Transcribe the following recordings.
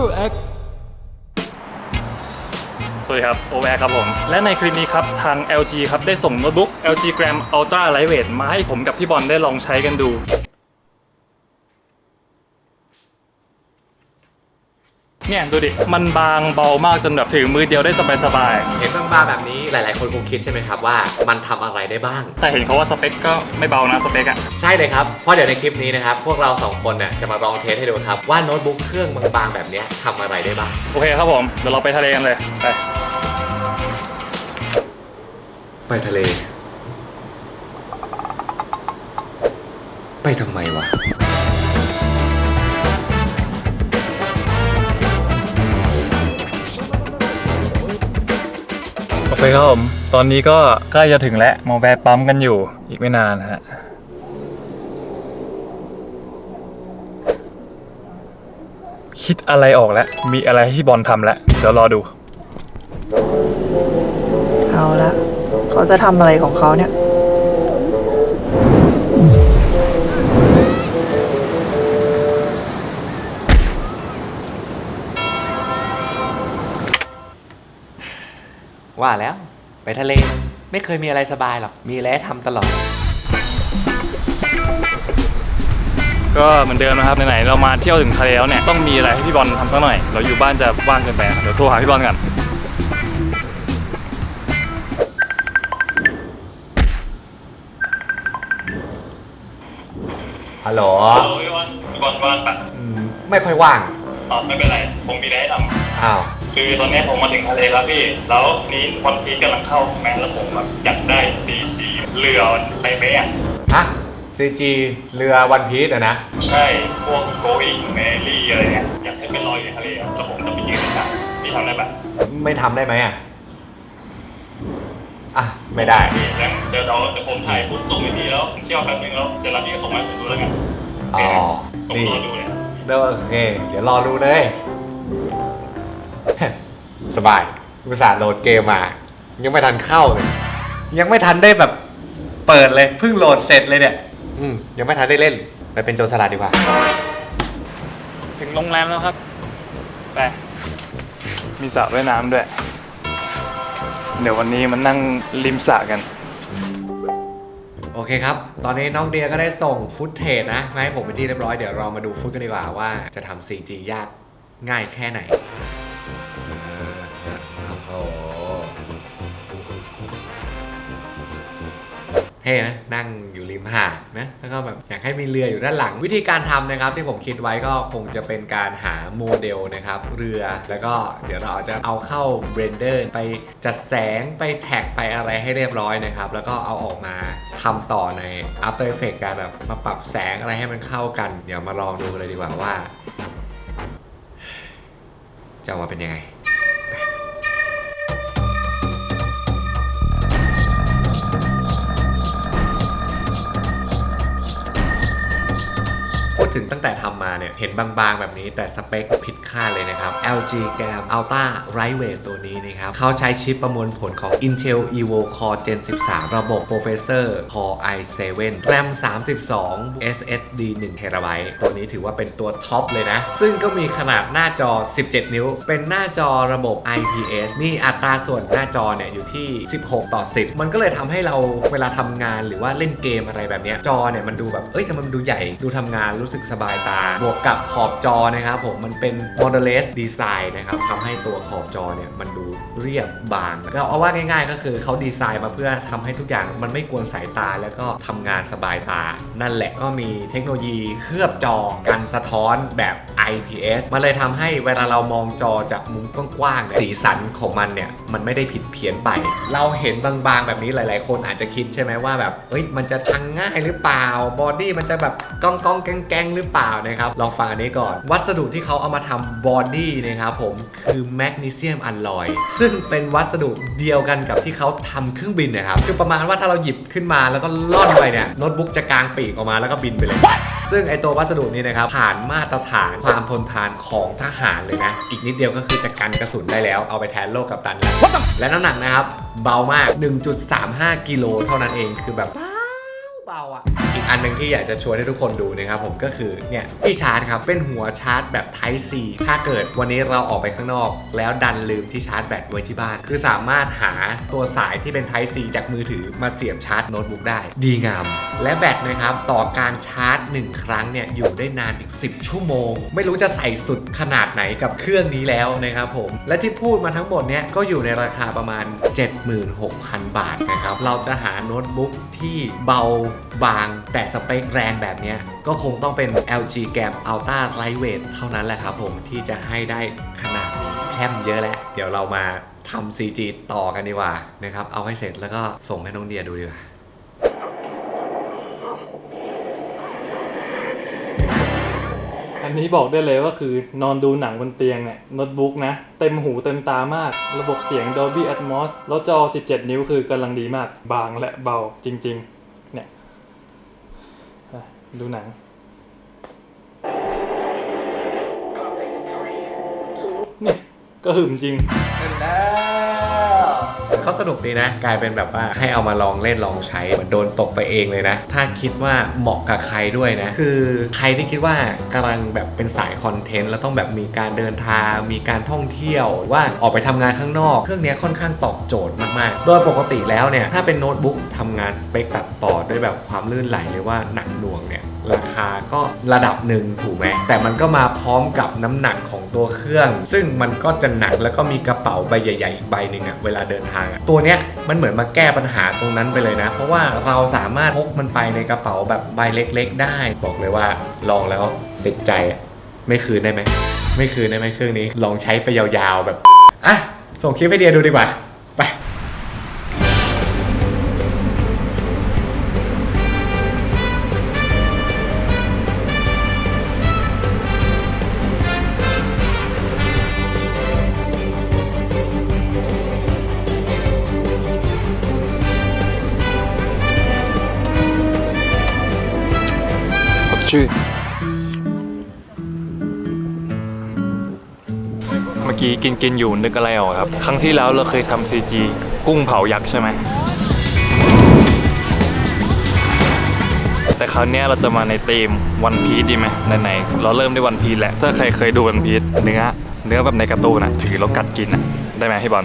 Over X สวัสดีครับโอแวร์ครับผม และในคลิปนี้ครับ ทาง LG ครับ ได้ส่งโน้ตบุ๊ก LG Gram Ultra Lightweight มาให้ผมกับพี่บอลได้ลองใช้กันดู เนี่ยดูดิ มันบางเบามากจนแบบถือมือเดียวได้สบายเห็นบางๆแบบนี้หลาย ๆ คนคงคิดใช่ไหมครับว่ามันทำอะไรได้บ้าง ๆ แต่เห็นเขาว่าสเปคก็ไม่เบานะสเปคอะ ใช่เลยครับ เพราะเดี๋ยวในคลิปนี้นะครับ พวกเราสองคนเนี่ยจะมาลองเทสให้ดูครับ ว่าโน้ตบุ๊กเครื่องบางๆแบบเนี้ยทำอะไรได้บ้าง โอเคครับผม เดี๋ยวเราไปทะเลกันเลย ไป ไปทะเล ไปทำไมวะ ไปคครับผม ตอนนี้ก็ใกล้จะถึงแล้วมาแวะปั๊มกันอยู่อีกไม่นานฮะคิดอะไรออกแล้ว มีอะไรที่บอลทำแล้ว เดี๋ยวรอดู เอาละเขาจะทำอะไรของเขาเนี่ย ว่าแล้ว ไปทะเลไม่เคยมีอะไรสบายหรอก มีอะไรให้ทำตลอด ก็เหมือนเดิมนะครับไหนๆเรามาเที่ยวถึงทะเลแล้วเนี่ยต้องมีอะไรให้พี่บอลทำสักหน่อย เราอยู่บ้านจะว่างเกินไปเดี๋ยวโทรหาพี่บอลกันฮัลโหลพี่บอลพี่บอลว่างปะอืมไม่ค่อยว่างอ๋อไม่เป็นไรผมมีอะไรให้ท อ้าวำคือตอนนี้ผมมาถึงทะเลแล้วพี่ แล้วนี้วันพีกำลังเข้าใช่ไหมแล้วผมแบบอยากได้ 4G เรือไปไหมอะ ฮะ CG เรือวันพีซอะนะ ใช่ พวกโกอิงเมลี่อะไรเงี้ย อยากให้เป็นลอยอยู่ในทะเลอะแล้วผมจะไปยืนฉากพี่ทำได้ปะไม่ทำได้ไหมอะอะ ไม่ได้ พี่งั้นเดี๋ยวเราเดี๋ยวผมถ่ายฟุตส่งให้พี่แล้วเที่ยวแป๊บนึงแล้วเสร็จแล้วพี่ก็ส่งมาให้ผมดูแล้วกันอ๋อ ผมนี่รอดูเลย เดี๋ยวโอเค เดี๋ยวรอดูเลย สบายอุตส่าห์โหลดเกมมา ยังไม่ทันเข้าเลย ยังไม่ทันได้แบบเปิดเลยเพิ่งโหลดเสร็จเลยเนี่ย อืมยังไม่ทันได้เล่น ไปเป็นโจรสลัดดีกว่า ถึงโรงแรมแล้วครับ ไป มีสระว่ายน้ำด้วย เดี๋ยววันนี้มันนั่งริมสระกัน โอเคครับ ตอนนี้น้องเดียก็ได้ส่งฟุตเทจนะมาให้ผมเป็นที่เรียบร้อย เดี๋ยวเรามาดูฟุตกันดีกว่าว่าจะทำ CG ยากง่ายแค่ไหน ท่นะนั่งอยู่ริมหาดนะแล้วก็แบบอยากให้มีเรืออยู่ด้านหลัง วิธีการทำนะครับที่ผมคิดไว้ก็คงจะเป็นการหาโมเดลนะครับเรือแล้วก็เดี๋ยวเราจะเอาเข้า Blender ไปจัดแสงไปแท็กไปอะไรให้เรียบร้อยนะครับ แล้วก็เอาออกมาทำต่อใน After Effects การแบบมาปรับแสงอะไรให้มันเข้ากัน เดี๋ยวมาลองดูเลยดีกว่าว่า จะออกมาเป็นยังไง ถึงตั้งแต่ทำมาเนี่ย เห็นบางๆ แบบนี้แต่สเปคผิดคาดเลยนะครับ LG Gram Ultra Lightweight ตัวนี้นะครับ เขาใช้ชิปประมวลผลของ Intel Evo Core Gen 13 ระบบ Processor Core i7 RAM 32 SSD 1 t b ตัวนี้ถือว่าเป็นตัวท็อปเลยนะ ซึ่งก็มีขนาดหน้าจอ 17 นิ้ว เป็นหน้าจอระบบ IPS นี่อัตราส่วนหน้าจอเนี่ยอยู่ที่ 16 ต่อ 10 มันก็เลยทำให้เราเวลาทำงานหรือว่าเล่นเกมอะไรแบบนี้จอเนี่ยมันดูแบบเอ้ยทำไมมันดูใหญ่ดูทำงานรู้สึกสบายตา บวกกับขอบจอนะครับผมมันเป็น borderless design นะครับทำให้ตัวขอบจอเนี่ยมันดูเรียบบางเราเอาว่าง่าย ๆ ก็คือเขาดีไซน์มาเพื่อทำให้ทุกอย่างมันไม่กวนสายตาแล้วก็ทำงานสบายตา นั่นแหละก็มีเทคโนโลยีเคลือบจอกันสะท้อนแบบ IPS มันเลยทำให้เวลาเรามองจอจากมุมกว้างๆสีสันของมันเนี่ย มันไม่ได้ผิดเพี้ยนไป เราเห็นบางๆ แบบนี้หลาย ๆ คนอาจจะคิดใช่ไหมว่าแบบเอ้ยมันจะทังง่ายหรือเปล่าบอดี้มันจะแบบกองกองๆแกงแกงๆหรือเปล่านะครับลองฟังอันนี้ก่อน วัสดุที่เขาเอามาทำบอดี้นะครับผมคือแมกนีเซียมอัลลอยซึ่งเป็นวัสดุเดียวกันกับที่เขาทำเครื่องบินนะครับคือประมาณว่าถ้าเราหยิบขึ้นมาแล้วก็ล่อนไปเนี่ยโน้ตบุ๊กจะกางปีกออกมาแล้วก็บินไปเลย ซึ่งไอตัววัสดุนี้นะครับผ่านมาตรฐานความทนทานของทหารเลยนะ อีกนิดเดียวก็คือจะกันกระสุนได้แล้ว เอาไปแทนโลกกับตันแล้วและน้ำหนักนะครับ เบามาก 1.35 กิโลเท่านั้นเองคือแบบเบาเบาอะ อันหนึ่งที่อยากจะชวนให้ทุกคนดูนะครับผมก็คือเนี่ยที่ชาร์จครับเป็นหัวชาร์จแบบ Type C ถ้าเกิดวันนี้เราออกไปข้างนอก แล้วดันลืมที่ชาร์จแบตไว้ที่บ้าน คือสามารถหาตัวสายที่เป็น Type C จากมือถือมาเสียบชาร์จโน้ตบุ๊กได้ ดีงาม และแบตนะครับต่อการชาร์จ 1 ครั้งเนี่ยอยู่ได้นานอีก10 ชั่วโมง ไม่รู้จะใส่สุดขนาดไหนกับเครื่องนี้แล้วนะครับผมและที่พูดมาทั้งหมดเนี่ยก็อยู่ในราคาประมาณ 76,000 บาทนะครับเราจะหาโน้ตบุ๊กที่เบาบางแต่แต่สเปคแรงแบบนี้ก็คงต้องเป็น LG Gam Ultra Lightweight เท่านั้นแหละครับผมที่จะให้ได้ขนาดนี้แคมเยอะแล้ว เดี๋ยวเรามาทำ CG ต่อกันดีกว่านะครับ เอาให้เสร็จแล้วก็ส่งให้น้องเดียดูดีกว่าอันนี้บอกได้เลยว่าคือนอนดูหนังบนเตียงเนี่ยโน้ตบุ๊กนะ เต็มหูเต็มตามาก ระบบเสียง Dolby Atmos แล้วจอ 17 นิ้วคือกำลังดีมาก บางและเบาจริง ๆ ดูหนังนี่ก็หึมจริง เขาสนุกดีนะ กลายเป็นแบบว่าให้เอามาลองเล่นลองใช้เหมือนโดนตกไปเองเลยนะ ถ้าคิดว่าเหมาะกับใครด้วยนะ คือใครที่คิดว่ากำลังแบบเป็นสายคอนเทนต์แล้วต้องแบบมีการเดินทาง มีการท่องเที่ยวหรือว่าออกไปทำงานข้างนอก เครื่องนี้ค่อนข้างตอบโจทย์มากๆ โดยปกติแล้วเนี่ยถ้าเป็นโน้ตบุ๊กทำงานสเปคตัดต่อด้วยแบบความลื่นไหลหรือว่าหนักหน่วงเนี่ยราคาก็ระดับหนึ่งถูกไหมแต่มันก็มาพร้อมกับน้ำหนักของตัวเครื่อง ซึ่งมันก็จะหนักแล้วก็มีกระเป๋าใบใหญ่ๆอีกใบหนึ่งอะเวลาเดินทางอะตัวเนี้ยมันเหมือนมาแก้ปัญหาตรงนั้นไปเลยนะ เพราะว่าเราสามารถพกมันไปในกระเป๋าแบบใบเล็ก ๆ ได้ บอกเลยว่าลองแล้วติดใจไม่คืนได้ไหมไม่คืนได้ไหมเครื่องนี้ลองใช้ไปยาวๆแบบอะส่งคลิปให้เดียดูดีกว่า ชื่น เมื่อกี้กินกินอยู่นึกอะไรออกครับ ครั้งที่แล้วเราเคยทำ CG กุ้งเผายักษ์ใช่ไหม แต่คราวเนี้ยเราจะมาในธีมวันพี e ดีไหมไหนๆเราเริ่มด้วยวันพี e แหละ ถ้าใครเคยดูวันพี e เนื้อ เนื้อแบบในการ์ตูนนะถือแล้วกัดกินนะได้ไหมพี่บอล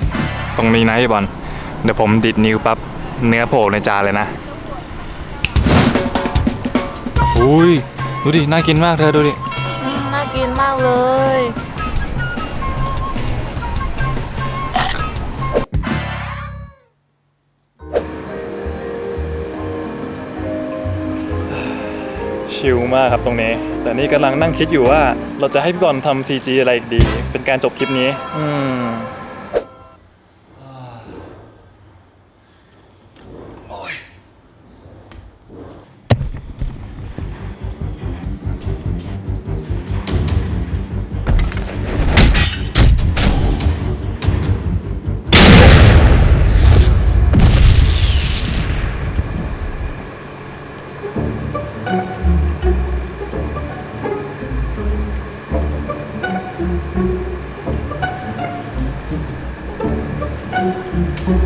ตรงนี้นะพี่บอล เดี๋ยวผมดิดนิ้วปั๊บเนื้อโผล่ในจานเลยนะ อุ้ยดูดิ น่ากินมากเธอดูดิ อืมน่ากินมากเลย ชิลมากครับตรงนี้ แต่นี่กำลังนั่งคิดอยู่ว่าเราจะให้พี่บอลทำ CG อะไรอีกดี เป็นการจบคลิปนี้ อืม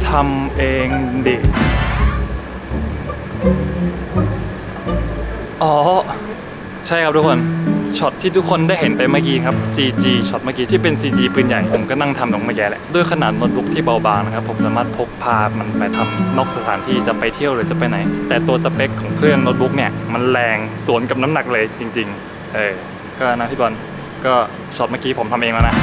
ทำเองดิ อ๋อ ใช่ครับทุกคน ช็อตที่ทุกคนได้เห็นไปเมื่อกี้ครับ CG ช็อตเมื่อกี้ที่เป็น CG ปืนใหญ่ ผมก็นั่งทำตรงเมื่อกี้แหละ ด้วยขนาดโน้ตบุ๊กที่เบาบางนะครับ ผมสามารถพกพามันไปทำนอกสถานที่จะไปเที่ยวหรือจะไปไหน แต่ตัวสเปคของเครื่องโน้ตบุ๊กเนี่ย มันแรงสวนกับน้ำหนักเลยจริง ๆ เออ ก็นะพี่บอล ก็ช็อตเมื่อกี้ผมทำเองแล้วนะ